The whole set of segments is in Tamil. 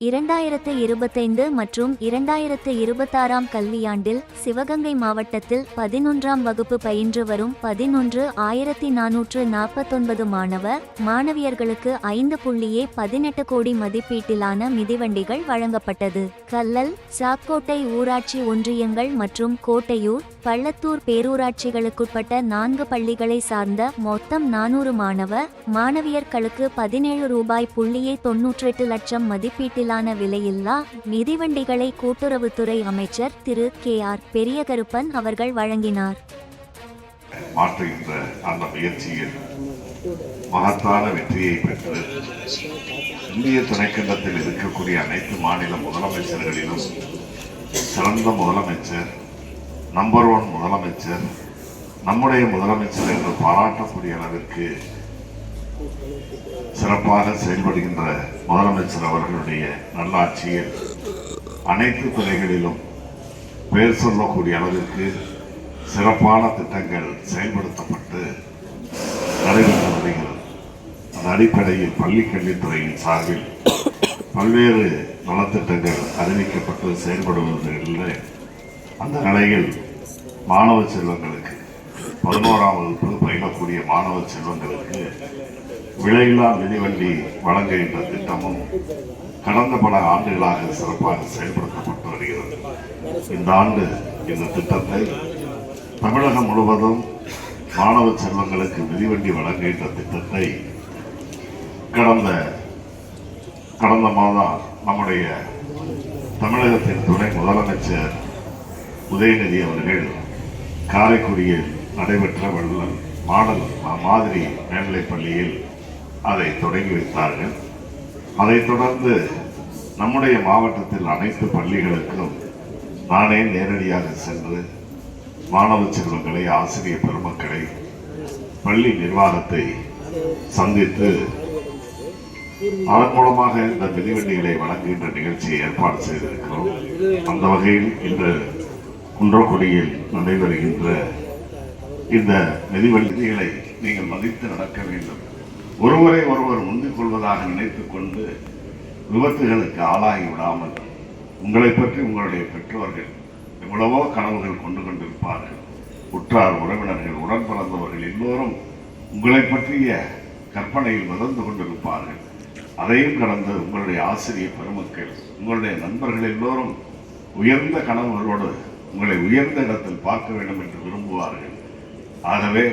இரண்டாயிரத்து இருபத்தைந்து மற்றும் இரண்டாயிரத்து இருபத்தாறாம் கல்வியாண்டில் சிவகங்கை மாவட்டத்தில் பதினொன்றாம் வகுப்பு பயின்று வரும் பதினொன்று ஆயிரத்தி நானூற்று நாற்பத்தொன்பது மாணவ மாணவியர்களுக்கு ஐந்து புள்ளியே பதினெட்டு கோடி மதிப்பீட்டிலான மிதிவண்டிகள் வழங்கப்பட்டது. கல்லல் சாக்கோட்டை ஊராட்சி ஒன்றியங்கள் மற்றும் கோட்டையூர் பள்ளத்தூர் பேரூராட்சிகளுக்குட்பட்ட நான்கு பள்ளிகளை சார்ந்த மொத்தம் நானூறு மாணவ மாணவியர்களுக்கு பதினேழு ரூபாய் புள்ளியே தொன்னூற்றெட்டு லட்சம் மதிப்பீட்டிலான விலையில்லா மிதிவண்டிகளை கூட்டுறவுத்துறை அமைச்சர் திரு. கே. ஆர். பெரியகருப்பன் அவர்கள் வழங்கினார். மாற்றுகின்ற அந்த முயற்சியில் மகத்தான வெற்றியை பெற்று இந்திய துணைக்கண்டத்தில் இருக்கக்கூடிய அனைத்து மாநில முதலமைச்சர்களிலும் சிறந்த முதலமைச்சர் நம்பர் ஒன் முதலமைச்சர் நம்முடைய முதலமைச்சர் என்று பாராட்டக்கூடிய அளவிற்கு சிறப்பாக செயல்படுகின்ற முதலமைச்சர் அவர்களுடைய நல்லாட்சியில் அனைத்து துறைகளிலும் பெயர் சொல்லக்கூடிய அளவிற்கு சிறப்பான திட்டங்கள் செயல்படுத்தப்பட்டு நடைபெற்று வருகிறது. அந்த அடிப்படையில் பள்ளி கல்வித்துறையின் சார்பில் பல்வேறு நலத்திட்டங்கள் அறிவிக்கப்பட்டு செயல்படுவதில் அந்த நிலையில் மாணவ செல்வங்களுக்கு பதினோராம் வகுப்பு பயிலக்கூடிய மாணவ செல்வங்களுக்கு விலையில்லா மிதிவண்டி வழங்குகின்ற திட்டமும் கடந்த பல ஆண்டுகளாக சிறப்பாக செயல்படுத்தப்பட்டு வருகிறது. இந்த ஆண்டு இந்த திட்டத்தை தமிழகம் முழுவதும் மாணவ செல்வங்களுக்கு மிதிவண்டி வழங்குகின்ற திட்டத்தை கடந்த கடந்த மாதம் நம்முடைய தமிழகத்தின் துணை முதலமைச்சர் உதயநிதி அவர்கள் காரைக்குடியில் நடைபெற்ற வள்ளல் மாடல் மாதிரி மேல்நிலைப் பள்ளியில் அதை தொடங்கி வைத்தார்கள். அதைத் தொடர்ந்து நம்முடைய மாவட்டத்தில் அனைத்து பள்ளிகளுக்கும் நானே நேரடியாக சென்று மாணவ செல்வங்களை ஆசிரியர் பெருமக்களை பள்ளி நிர்வாகத்தை சந்தித்து அதன் மூலமாக இந்த மிதிவண்டிகளை வழங்குகின்ற நிகழ்ச்சியை ஏற்பாடு செய்திருக்கிறோம். அந்த வகையில் இன்று குன்றக்குடியில் நடைபெறுகின்ற இந்த நிதிவழிகளை நீங்கள் மதித்து நடக்க வேண்டும். ஒருவரை ஒருவர் முந்திக் கொள்வதாக நினைத்துக் கொண்டு விபத்துகளுக்கு ஆளாகி விடாமல் உங்களை பற்றி உங்களுடைய பெற்றோர்கள் எவ்வளவோ கனவுகள் கொண்டு கொண்டிருப்பார்கள். உற்றார் உறவினர்கள் உடன் பிறந்தவர்கள் எல்லோரும் உங்களை பற்றிய கற்பனையில் மிதந்து கொண்டிருப்பார்கள். அதையும் கடந்து உங்களுடைய ஆசிரியர் பெருமக்கள் உங்களுடைய நண்பர்கள் எல்லோரும் உயர்ந்த கனவுகளோடு உங்களை உயர்ந்த இடத்தில் பார்க்க வேண்டும் என்று விரும்புவார்கள். ஆகவே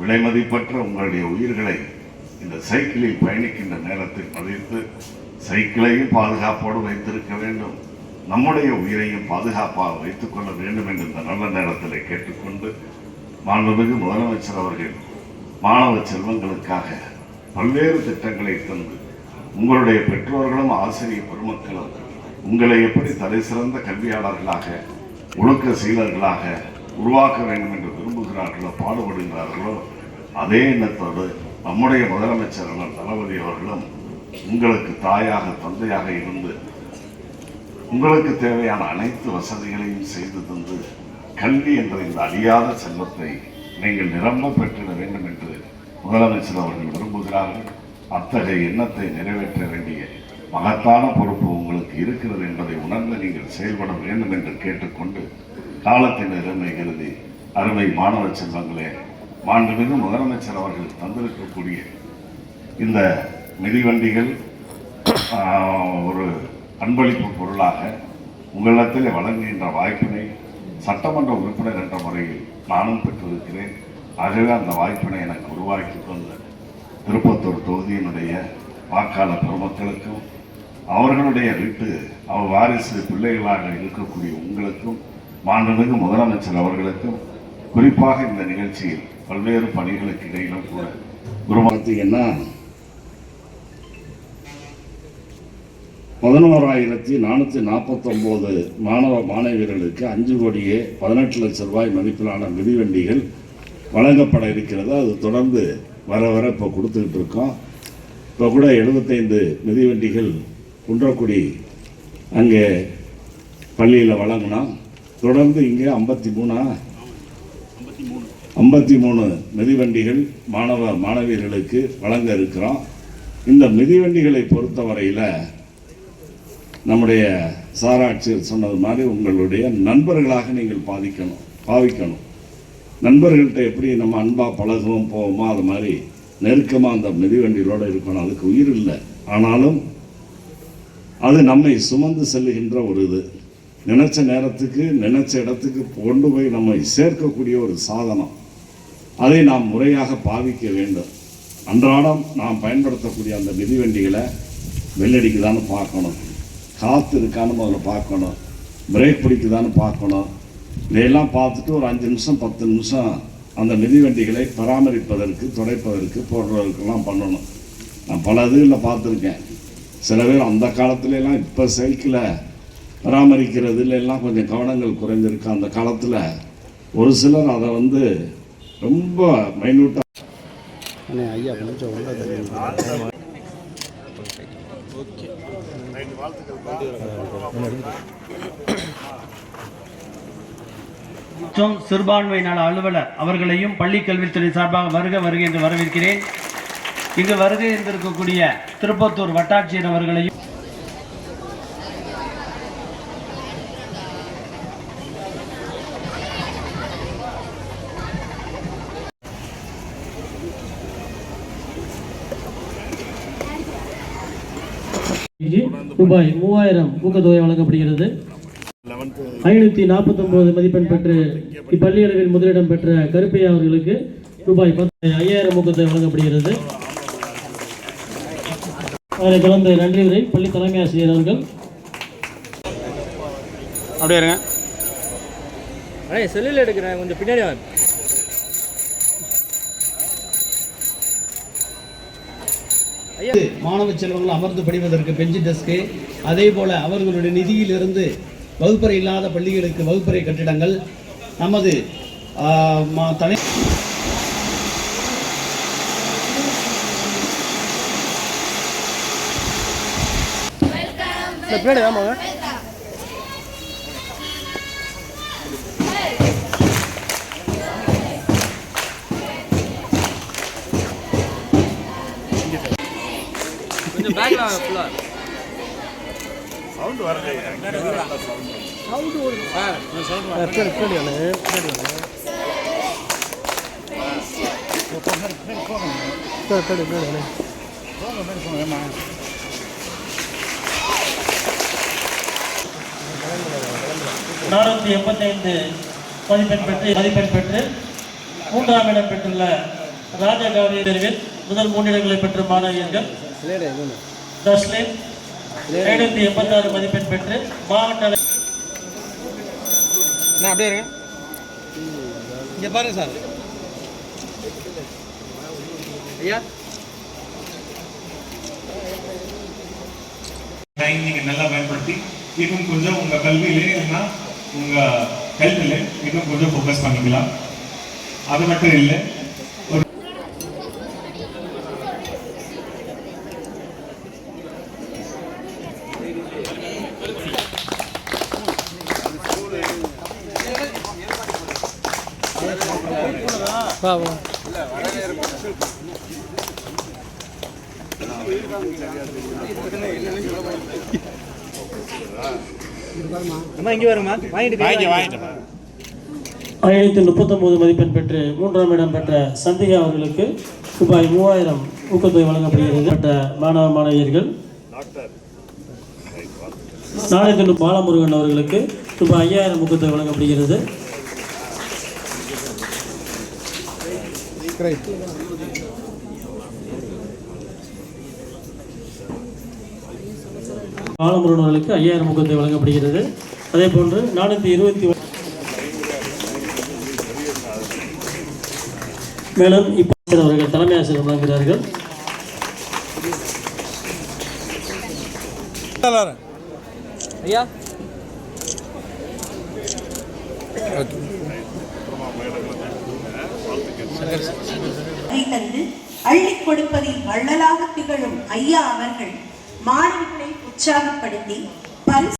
விலைமதிப்பற்ற உங்களுடைய உயிர்களை இந்த சைக்கிளில் பயணிக்கின்ற நேரத்தில் பதித்து சைக்கிளையும் பாதுகாப்போடு வைத்திருக்க வேண்டும். நம்முடைய உயிரையும் பாதுகாப்பாக வைத்துக் கொள்ள வேண்டும் என்று இந்த நல்ல நேரத்தில் கேட்டுக்கொண்டு மாண்புமிகு முதலமைச்சர் அவர்கள் மாணவ செல்வங்களுக்காக பல்வேறு திட்டங்களை தந்து உங்களுடைய பெற்றோர்களும் ஆசிரியர் பெருமக்களும் உங்களை எப்படி தலை சிறந்த கல்வியாளர்களாக ஒழுக்க செயலர்களாக உருவாக்க வேண்டும் என்று விரும்புகிறார்களோ பாடுபடுகிறார்களோ அதே எண்ணத்தோடு நம்முடைய முதலமைச்சர் அண்ணன் தளபதி அவர்களும் உங்களுக்கு தாயாக தந்தையாக இருந்து உங்களுக்கு தேவையான அனைத்து வசதிகளையும் செய்து தந்து கல்வி என்ற இந்த அழியாத செல்வத்தை நீங்கள் நிரம்ப பெற்றிட வேண்டும் என்று முதலமைச்சர் அவர்கள் விரும்புகிறார்கள். அத்தகைய எண்ணத்தை நிறைவேற்ற வேண்டிய மகத்தான பொறுப்பு உங்களுக்கு இருக்கிறது என்பதை உணர்ந்து நீங்கள் செயல்பட வேண்டும் என்று கேட்டுக்கொண்டு காலத்தின் அருமை கருதி அருமை மாணவ செல்வங்களே மாண்புமிகு முதலமைச்சர் அவர்கள் தந்திருக்கக்கூடிய இந்த மிதிவண்டிகள் ஒரு அன்பளிப்பு பொருளாக உங்களிடத்தில் வழங்குகின்ற வாய்ப்பினை சட்டமன்ற உறுப்பினர் என்ற முறையில் நானும் பெற்றிருக்கிறேன். ஆகவே அந்த வாய்ப்பினை எனக்கு உருவாக்கி தந்த திருப்பத்தூர் தொகுதியினுடைய வாக்காளர் பெருமக்களுக்கும் அவர்களுடைய வீட்டு அவர் வாரிசு பிள்ளைகளாக இருக்கக்கூடிய உங்களுக்கும் மாண்புமிகு முதலமைச்சர் அவர்களுக்கும் குறிப்பாக இந்த நிகழ்ச்சியில் பல்வேறு பணிகளுக்கு இடையிலும் கூட குரு பார்த்தீங்கன்னா பதினோராயிரத்தி நானூற்றி நாற்பத்தொம்போது மாணவ மாணவியர்களுக்கு அஞ்சு கோடியே பதினெட்டு லட்சம் ரூபாய் மதிப்பிலான மிதிவண்டிகள் வழங்கப்பட இருக்கிறது. அது தொடர்ந்து வர வர இப்போ கொடுத்துக்கிட்டு இருக்கோம். இப்போ கூட எழுபத்தைந்து மிதிவண்டிகள் குன்றக்குடி அங்கே பள்ளியில் வழங்கினோம் தொடர்ந்து இங்கே ஐம்பத்தி மூணா ஐம்பத்தி மூணு மிதிவண்டிகள் மாணவ மாணவியர்களுக்கு வழங்க இருக்கிறோம் இந்த மிதிவண்டிகளை பொறுத்தவரையில் நம்முடைய சாராட்சியர் சொன்னது மாதிரி உங்களுடைய நண்பர்களாக நீங்கள் பாதிக்கணும் பாவிக்கணும். நண்பர்கள்ட்ட எப்படி நம்ம அன்பாக பழகுவோம் போவோமோ அது மாதிரி நெருக்கமாக அந்த மிதிவண்டிகளோடு இருக்கணும். அதுக்கு உயிர் இல்லை. ஆனாலும் அது நம்மை சுமந்து செல்லுகின்ற ஒரு இது. நினைச்ச நேரத்துக்கு நினைச்ச இடத்துக்கு கொண்டு போய் நம்மை சேர்க்கக்கூடிய ஒரு சாதனம். அதை நாம் முறையாக பாவிக்க வேண்டும். அன்றாடம் நாம் பயன்படுத்தக்கூடிய அந்த மிதிவண்டிகளை வெள்ளடிக்குதான்னு பார்க்கணும். காற்று இருக்கான்னு முதல்ல பார்க்கணும். பிரேக் பிடிக்குதான்னு பார்க்கணும். இதையெல்லாம் பார்த்துட்டு ஒரு அஞ்சு நிமிஷம் பத்து நிமிஷம் அந்த மிதிவண்டிகளை பராமரிப்பதற்கு துடைப்பதற்கு போடுறதுக்கெல்லாம் பண்ணணும். நான் பல இதுகளில் பார்த்துருக்கேன். சில பேர் அந்த காலத்துல எல்லாம் இப்போ சைக்கிளை பராமரிக்கிறதுல எல்லாம் கொஞ்சம் கவனங்கள் குறைந்திருக்கு அந்த காலத்தில் ஒரு சிலர் அதை வந்து ரொம்ப மைன்யூட்டாக ஐயா கொஞ்சம் உள்ள தள்ளி மற்றும் சிறுபான்மை நல அலுவலர் அவர்களையும் பள்ளி கல்வித்துறை சார்பாக வருக வருக என்று வரவேற்கிறேன். இங்கு வருகை இருந்திருக்கக்கூடிய திருப்பத்தூர் வட்டாட்சியர் அவர்களையும் ரூபாய் மூவாயிரம் ஊக்கத்தொகை வழங்கப்படுகிறது. ஐநூத்தி நாற்பத்தொன்பது மதிப்பெண் பெற்று இப்பள்ளி அளவில் முதலிடம் பெற்ற கருப்பையா அவர்களுக்கு ரூபாய் பத்து ஐயாயிரம் ஊக்கத்தொகை வழங்கப்படுகிறது. அதனைத் தொடர்ந்து நன்றி உரை. பள்ளி தலைமை ஆசிரியர் அவர்கள். அப்படியே இருங்க. அண்ணே செல்லில் எடுக்கிறேன். கொஞ்சம் பின்னாடி வாங்க மாணவ செல்வங்கள் அமர்ந்து படிவதற்கு பெஞ்சு டெஸ்க்கு அதே போல அவர்களுடைய நிதியிலிருந்து வகுப்பறை இல்லாத பள்ளிகளுக்கு வகுப்பறை கட்டிடங்கள். நமது ஆ, மா- தலை பின்னாடி ஆமாங்க கொஞ்சம் பேக்ல வாங்க ஃபுல்லாக பின்னாடி பின்னாடி அண்ணே பின்னாடி அண்ணே பின்னாடி பின்னாடி பின்னாடி அண்ணே நானூற்றி எண்பத்தைந்து மதிப்பெண் பெற்று மதிப்பெண் பெற்று மூன்றாம் இடம் பெற்றுள்ள ராஜகௌரி தேர்வில் முதல் மூன்று இடங்களை பெற்ற மாணவியர்கள் தஸ்லிம் ஐநூற்றி எண்பத்தாறு மதிப்பெண் பெற்று மாவட்ட அப்படியே இருங்க. இங்கே பாருங்க சார். ஐயா. டைம் நீங்கள் நல்லா பயன்படுத்தி இன்னும் கொஞ்சம் உங்கள் கல்வியிலே இல்லைன்னா உங்கள் ஹெல்த்தில் இன்னும் கொஞ்சம் ஃபோக்கஸ் பண்ணிக்கலாம். அது மட்டும் இல்லை ஒரு இல்லை ஐநூற்றி முப்பத்தொம்போது மதிப்பெண் பெற்று மூன்றாம் இடம் பெற்ற சந்திகா அவர்களுக்கு ரூபாய் மூவாயிரம் ஊக்கத்தொகை வழங்கப்படுகிறது. பெற்ற மாணவ மாணவியர்கள். நாளைக்கு பாலமுருகன் அவர்களுக்கு ரூபாய் ஐயாயிரம் ஊக்கத்தொகை வழங்கப்படுகிறது. பாலமுருகன் அவர்களுக்கு ஐயாயிரம் ஊக்கத்தொகை வழங்கப்படுகிறது. அதே போன்று நானூற்றி இருபத்தி மேலும் இப்போ அவர்கள் தலைமை ஆசிரியர் வழங்குகிறார்கள். ஐயா. தந்து அள்ளிக் கொடுப்பதில் வள்ளலாக திகழும் ஐயா அவர்கள் மாணவர்களை உற்சாகப்படுத்தி